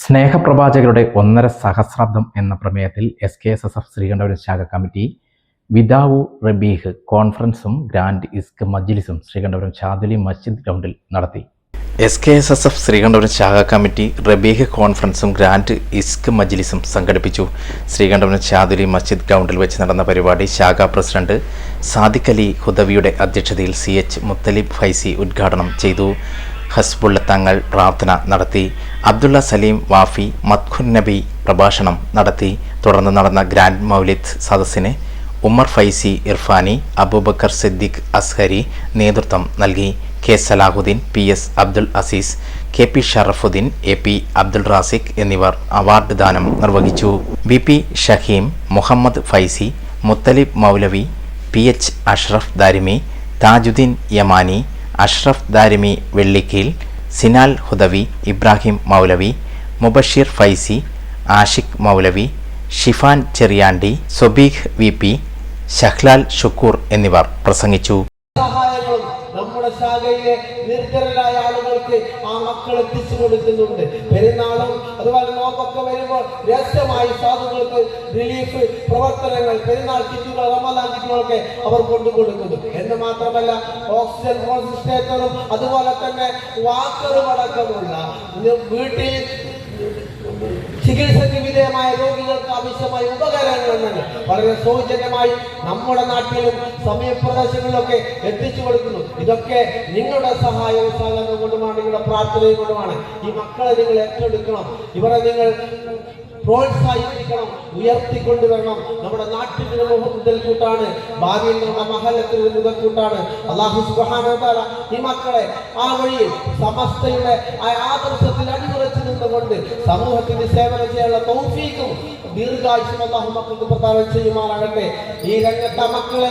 സ്നേഹപ്രവാചകരുടെ ഒന്നര സഹസ്രാബ്ദം എന്ന പ്രമേയത്തിൽ S K S S F Sreekandapuram ശാഖ കമ്മിറ്റി വിദാവു റബീഹ് കോൺഫറൻസും ഗ്രാൻഡ് ഇസ്ക് മജ്ലിസും ശ്രീകണ്ഠപുരം ഷാദുലി മസ്ജിദ് ഗ്രൗണ്ടിൽ നടത്തി. S K S S F Sreekandapuram ശാഖ കമ്മിറ്റി റബീഹ് കോൺഫറൻസും ഗ്രാൻഡ് ഇസ്ക് മജ്ലിസും സംഘടിപ്പിച്ചു. ശ്രീകണ്ഠപുരം ഷാദുലി മസ്ജിദ് ഗ്രൗണ്ടിൽ വെച്ച് നടന്ന പരിപാടി ശാഖ പ്രസിഡന്റ് സാദിഖ് അലി ഹുദവിയുടെ അധ്യക്ഷതയിൽ സി എച്ച് മുത്തലിബ് ഫൈസി ഉദ്ഘാടനം ചെയ്തു. ഹസ്ബുള്ള തങ്ങൾ പ്രാർത്ഥന നടത്തി. അബ്ദുള്ള സലീം വാഫി മത്ഖുൻ നബി പ്രഭാഷണം നടത്തി. തുടർന്ന് നടന്ന ഗ്രാൻഡ് മൗലിദ് സദസ്സിന് ഉമർ ഫൈസി ഇർഫാനി അബൂബക്കർ സിദ്ദിഖ് അസ്ഹരി നേതൃത്വം നൽകി. K Salahuddin P S Abdul Azeez K P Sharafuddin A P Abdul Raziq എന്നിവർ അവാർഡ് ദാനം നിർവഹിച്ചു. V P Shaheem Muhammad Faizy Muthalib Moulavi P H Ashraf Darimi Thajuddeen Yamani Ashraf Darimi Vellikkeel Sinal Hudawi Ibrahim Moulavi Mubasheer Faizy Ashiq Moulavi Shifan Cheriyandi Sobeeq V P Shahlal Shukoor എന്നിവർ പ്രസംഗിച്ചു. നമ്മുടെ ശാഖയിലെ നിർജനരായ ആളുകൾക്ക് ആ മക്കൾ എത്തിച്ചു കൊടുക്കുന്നുണ്ട്. പെരുന്നാളും അതുപോലെ നോക്കൊക്കെ വരുമ്പോൾ രഹസ്യമായി സാധുക്കൾക്ക് റിലീഫ് പ്രവർത്തനങ്ങൾ പെരുന്നാൾ കിറ്റുകൾ റമദാൻ കിറ്റുകളൊക്കെ അവർ കൊണ്ടു കൊടുക്കുന്നു എന്ന് മാത്രമല്ല ഓക്സിജൻ കോൺസെൻട്രേറ്ററും അതുപോലെ തന്നെ വാക്കറും അടക്കമുള്ള വീട്ടിൽ ചികിത്സയ്ക്ക് വിധേയമായ രോഗികൾക്ക് ആവശ്യമായ ഉപകരണങ്ങൾ തന്നെ വളരെ സൗജന്യമായി നമ്മുടെ നാട്ടിലും സമയപ്രദേശങ്ങളിലൊക്കെ എത്തിച്ചു കൊടുക്കുന്നു. ഇതൊക്കെ നിങ്ങളുടെ സഹായവും സഹകരണം കൊണ്ടുമാണ് നിങ്ങളുടെ പ്രാർത്ഥനയും കൊണ്ടുമാണ്. ഈ മക്കളെ നിങ്ങൾ ഏറ്റെടുക്കണം. ഇവരെ നിങ്ങൾ പ്രോത്സാഹിപ്പിക്കണം ഉയർത്തിക്കൊണ്ടുവരണം. നമ്മുടെ നാട്ടിൽ മുതൽ കൂട്ടാണ് ഭാവിയിൽ നമ്മുടെ മഹലത്തിൽ മുതൽക്കൂട്ടാണ്. അള്ളാഹു സുബാന ഈ മക്കളെ ആ വഴിയിൽ സമസ്തയുടെ ആ ആദർശത്തിൽ അടിയുറച്ചു നിന്നുകൊണ്ട് സമൂഹത്തിന് സേവനം ചെയ്യാനുള്ള തൗഫീക്കും ദീർഘായുസും അള്ളാഹു പ്രദാനം ചെയ്യുമാറാകട്ടെ. ഈ രംഗത്തെ മക്കളെ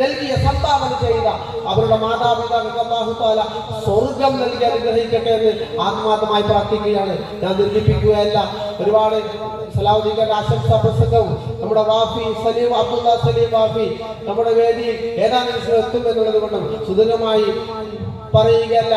നൽകിയ സംഭാവന ചെയ്ത അവരുടെ മാതാപിതാക്കൾക്ക് സ്വർഗം നൽകി അനുഗ്രഹിക്കട്ടെ എന്ന് ആത്മാർത്ഥമായി പ്രാർത്ഥിക്കുകയാണ്. ഞാൻ ദീർഘിപ്പിക്കുകയല്ല ഒരുപാട് സലാഹുദ്ദീന്റെ ആശംസാ പ്രസംഗവും നമ്മുടെ വാഫി സലീം അബ്ദുല്ല സലീം വാഫി നമ്മുടെ വേദി ഏതാനും എത്തും എന്നുള്ളത് കൊണ്ടും സുദൃഢമായി പറയുകയല്ല.